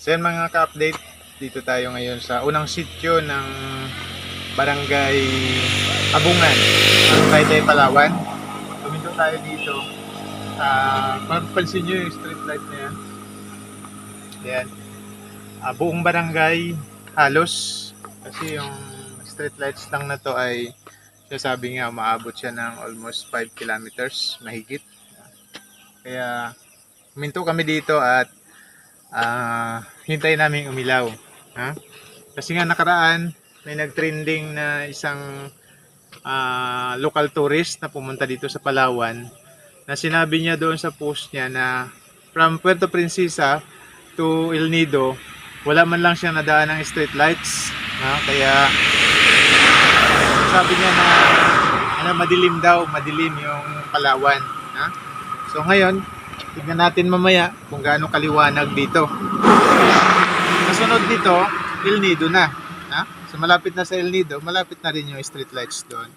So yan mga ka-update, dito tayo ngayon sa unang sityo ng Barangay Abungan, Taytay, Palawan. Tuminto tayo dito. Ah, mapapansin nyo yung street light na yan. Yan. Ah, buong barangay halos kasi yung street lights lang na to ay sabi nga umaabot siya ng almost 5 kilometers mahigit. Kaya huminto kami dito at ah hintay namin umilaw. Ha? Kasi nga nakaraan may nagtrending na isang ah, local tourist na pumunta dito sa Palawan na sinabi niya doon sa post niya na from Puerto Princesa to El Nido wala man lang siya nadaan ng street lights ha? kaya sabi niya na ano, madilim daw madilim yung Palawan ha? so ngayon tignan natin mamaya kung gaano kaliwanag dito kasunod dito El Nido na ha? so malapit na sa El Nido malapit na rin yung street lights doon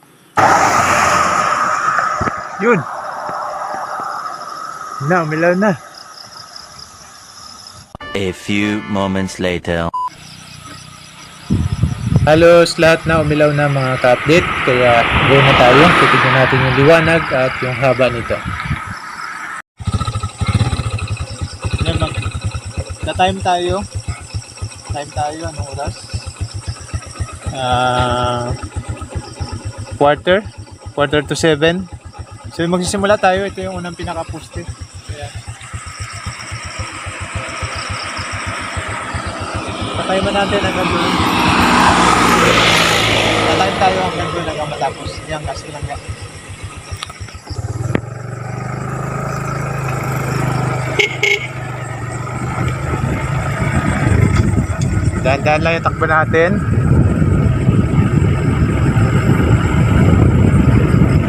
yun na umilaw na A few moments later. Halos lahat na umilaw na mga ka-update kaya go na tayo. Titignan natin yung liwanag at yung haba nito. Yan mag na-time tayo. Time tayo anong oras? Ah quarter quarter to seven. So magsisimula tayo. Ito yung unang pinaka-poste. Kaya Patay man natin hanggang doon. Tatayin tayo hanggang doon hanggang matapos. Yan, kasi lang yan. Dahan-dahan lang yung takbo natin.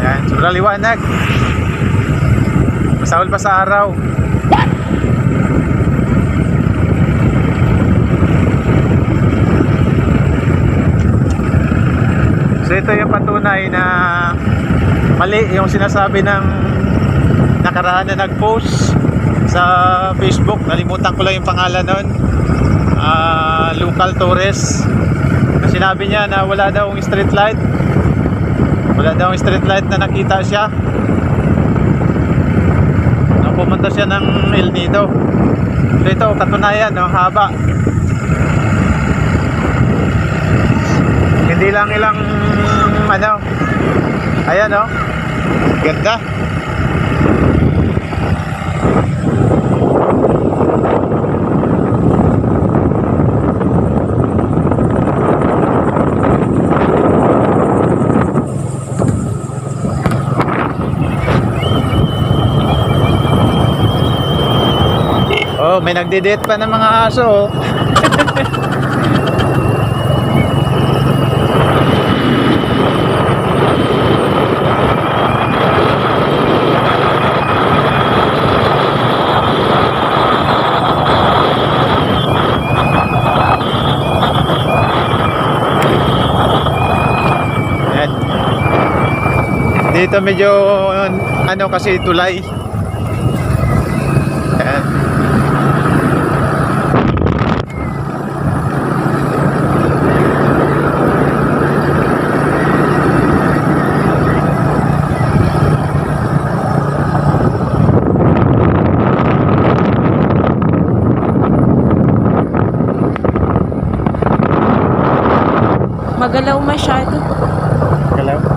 Ayan, sobrang liwanag. Masahol pa sa araw. So ito yung patunay na mali yung sinasabi ng nakaraan na nag-post sa Facebook. Nalimutan ko lang yung pangalan nun. Ah, local tourist. Na sinabi niya na wala daw ang street light. Wala daw ang street light na nakita siya. Na pumunta siya ng El Nido. So ito, katunayan, no, haba. Hindi lang ilang ano. Ayan oh. Ganda. May nagde-date pa ng mga aso. oh. Dito medyo ano kasi tulay. Magalaw masyado. Galaw.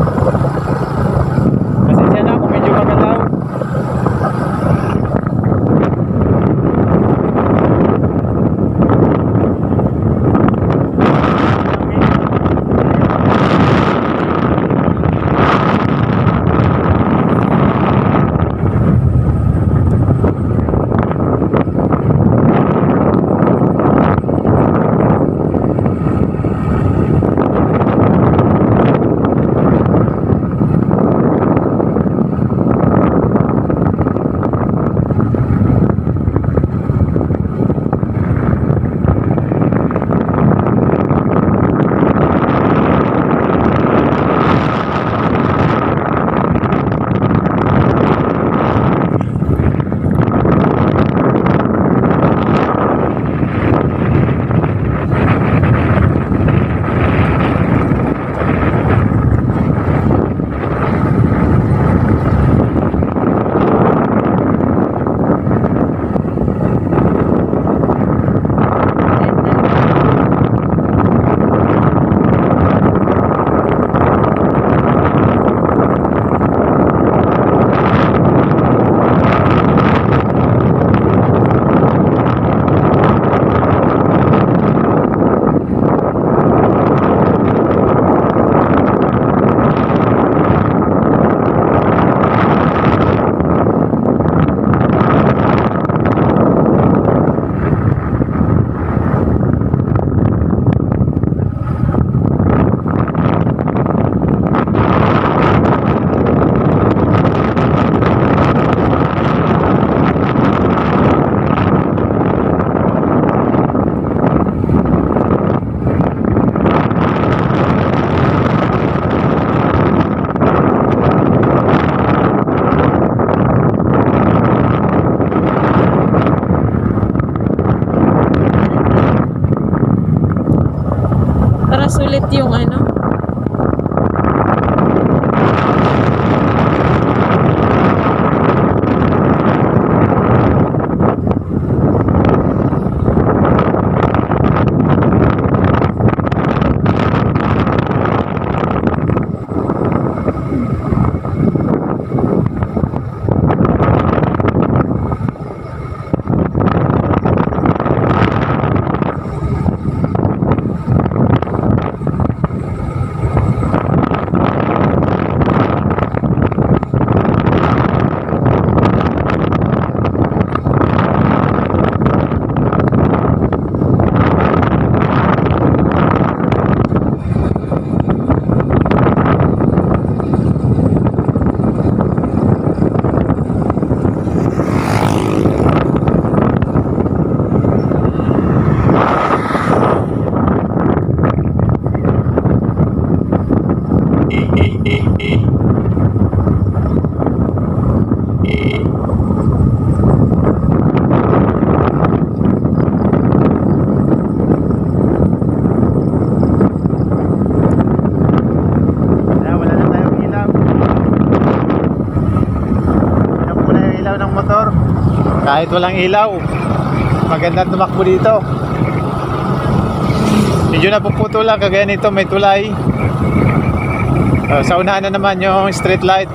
Yung ano. Kaya wala na tayong ilaw. Yan po na yung ilaw ng motor. Kahit walang ilaw, maganda tumakbo dito. Medyo napuputo lang, kagaya nito may tulay. Uh, sa unahan na naman yung street light.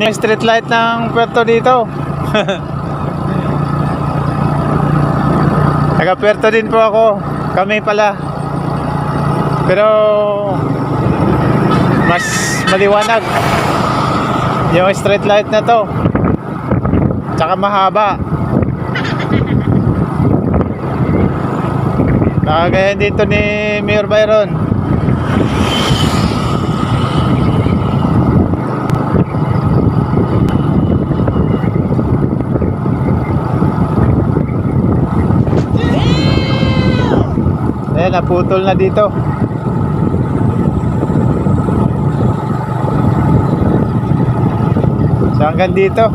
Paano yung street light ng Puerto dito? Taga Puerto din po ako. Kami pala. Pero mas maliwanag yung street light na to. Tsaka mahaba. Nakagayan dito ni Mayor Byron. Ayan, naputol na dito. So hanggang dito.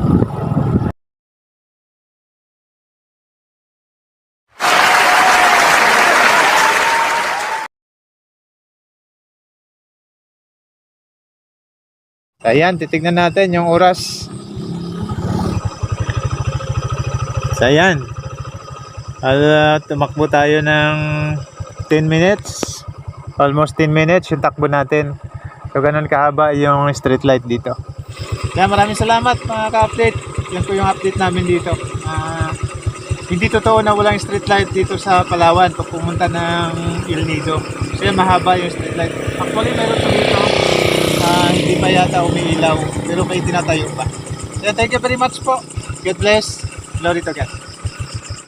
Ayan, titignan natin yung oras. So ayan. Uh, tumakbo tayo ng 10 minutes. Almost 10 minutes yung takbo natin. So ganun kahaba yung street light dito. Kaya maraming salamat mga ka-update. Yan po yung update namin dito. Ah, hindi totoo na walang street light dito sa Palawan pag pumunta ng El Nido. So mahaba yung street light. Actually meron po dito. ah, hindi pa yata umiilaw. Pero may tinatayo pa. So, thank you very much po. God bless. Glory to God.